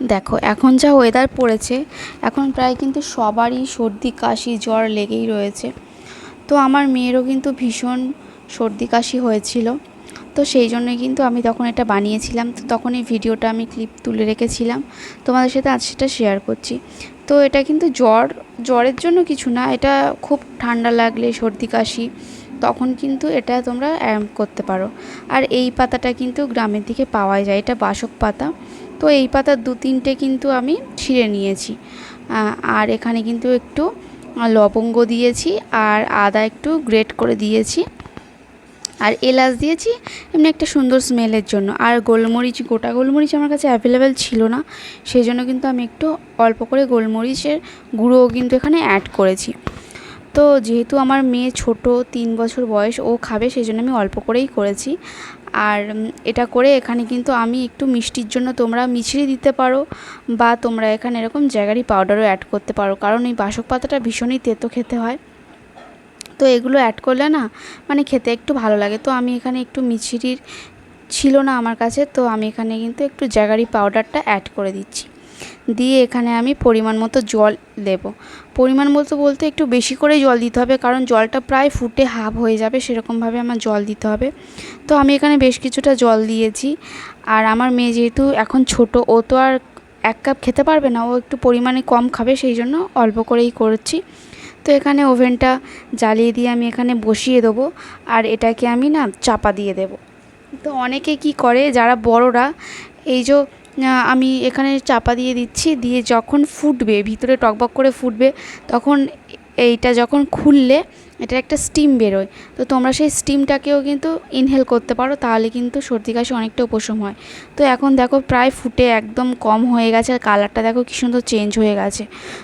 দেখো, এখন যা ওয়েদার পড়েছে, এখন প্রায় কিন্তু সবারই সর্দি, কাশি, জ্বর লেগেই রয়েছে। তো আমার মেয়েরও কিন্তু ভীষণ সর্দি, কাশি হয়েছিল। তো সেই জন্যই কিন্তু আমি তখন এটা বানিয়েছিলাম। তো তখন এই ভিডিওটা আমি ক্লিপ তুলে রেখেছিলাম। তোমাদের সাথে আজ সেটা শেয়ার করছি। তো এটা কিন্তু জ্বর, জ্বরের জন্য কিছু না, এটা খুব ঠান্ডা লাগলে সর্দি, কাশি, তখন কিন্তু এটা তোমরা করতে পারো। আর এই পাতাটা কিন্তু গ্রামের দিকে পাওয়া যায়, এটা বাসক পাতা। তো এই পাতার দু তিনটে কিন্তু আমি ছিঁড়ে নিয়েছি। আর এখানে কিন্তু একটু লবঙ্গ দিয়েছি আর আদা একটু গ্রেট করে দিয়েছি। আর এলাচ দিয়েছি, এমনি একটা সুন্দর স্মেলের জন্য। আর গোলমরিচ, গোটা গোলমরিচ আমার কাছে অ্যাভেলেবেল ছিল না। সেই জন্য কিন্তু আমি একটু অল্প করে গোলমরিচের গুঁড়োও কিন্তু এখানে অ্যাড করেছি। তো যেহেতু আমার মেয়ে ছোট, তিন বছর বয়স, ও খাবে সেই জন্য আমি অল্প করেই করেছি। আর এটা করে এখানে কিন্তু আমি একটু মিষ্টির জন্য তোমরা মিছরি দিতে পারো বা তোমরা এখানে এরকম জ্যাগারি পাউডারও অ্যাড করতে পারো, কারণ এই বাসক পাতাটা ভীষণই তেতো খেতে হয়। তো এগুলো অ্যাড করলে না মানে খেতে একটু ভালো লাগে। তো আমি এখানে একটু মিছরির ছিল না আমার কাছে, তো আমি এখানে কিন্তু একটু জ্যাগারি পাউডারটা অ্যাড করে দিচ্ছি। দিয়ে এখানে আমি পরিমাণ মতো জল দেব। পরিমাণ মতো বলতে একটু বেশি করে জল দিতে হবে, কারণ জলটা প্রায় ফুটে হাফ হয়ে যাবে, সেরকমভাবে আমার জল দিতে হবে। তো আমি এখানে বেশ কিছুটা জল দিয়েছি। আর আমার মেয়ে যেহেতু এখন ছোট, ও তো আর এক কাপ খেতে পারবে না, ও একটু পরিমাণে কম খাবে, সেই জন্য অল্প করেই করছি। তো এখানে ওভেনটা জ্বালিয়ে দিয়ে আমি এখানে বসিয়ে দেবো, আর এটাকে আমি না চাপা দিয়ে দেবো। তো অনেকে কি করে, যারা বড়রা, এই যে আমি এখানে চাপা দিয়ে দিচ্ছি, দিয়ে যখন ফুটবে, ভিতরে টকবক করে ফুটবে, তখন এইটা যখন খুললে এটা একটা স্টিম বেরোয়। তো তোমরা সেই স্টিমটাকেও কিন্তু ইনহেল করতে পারো, তাহলে কিন্তু সর্দি কাশি অনেকটা উপশম হয়। তো এখন দেখো প্রায় ফুটে একদম কম হয়ে গেছে, আর কালারটা দেখো কী সুন্দর চেঞ্জ হয়ে গেছে।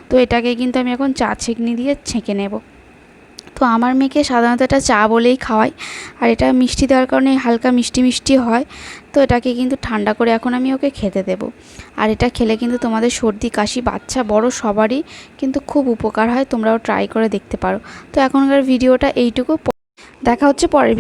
তো এটাকে কিন্তু আমি এখন চা ছেঁকনি দিয়ে ছেঁকে নেব। তো আমার মেয়েকে সাধারণত এটা চা বলেই খাওয়াই। আর এটা মিষ্টি দেওয়ার কারণে হালকা মিষ্টি মিষ্টি হয়। তো এটাকে কিন্তু ঠান্ডা করে এখন আমি ওকে খেতে দেব। আর এটা খেলে কিন্তু তোমাদের সর্দি, কাশি, বাচ্চা বড় সবারই কিন্তু খুব উপকার হয়। তোমরাও ট্রাই করে দেখতে পারো। তো এখনকার ভিডিওটা এইটুকু। দেখা হচ্ছে পরের